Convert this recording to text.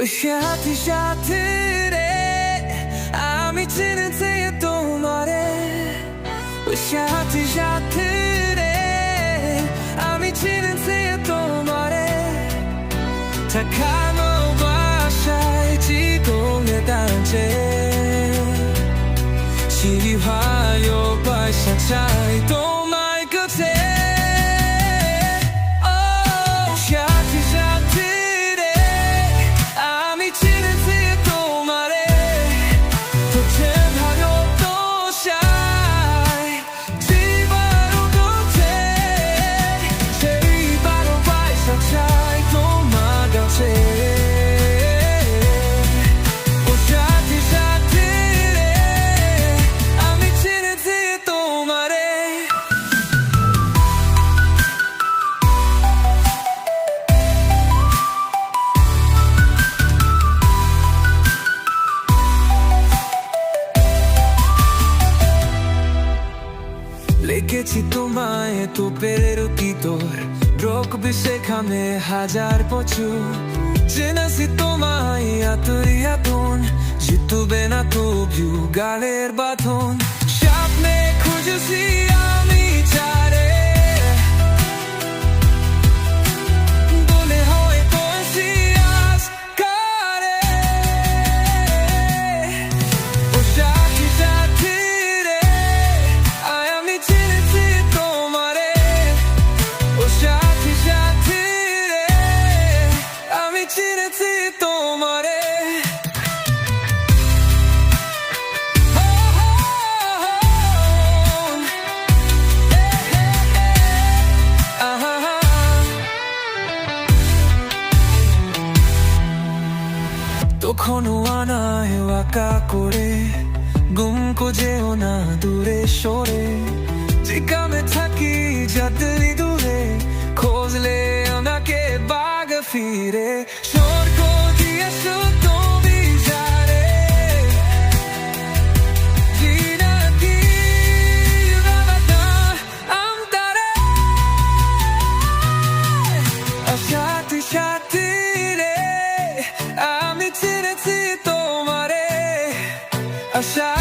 ওই সাথে সাথে রে, আমি চিনেছি তোমারে। ওই সাথে সাথে রে, আমি চিনেছি তোমারে। থাকানো বাসায় জীবনে টানছে সিঁড়ি ভাই ও পয়সা চাই তোমার দেখেছি তোমায় তো পেরুতি তোর? রোকবে সেখানে হাজার পছু জেনেছি তোমায়, এতই এতন জিতুবে না তো গালের বাঁধন। স্বপ্নে খুঁজেছি আমি তখনও আনায় আঁকা করে গুম যেও না দূরে সরে। যে কামে থাকি যাদের I shall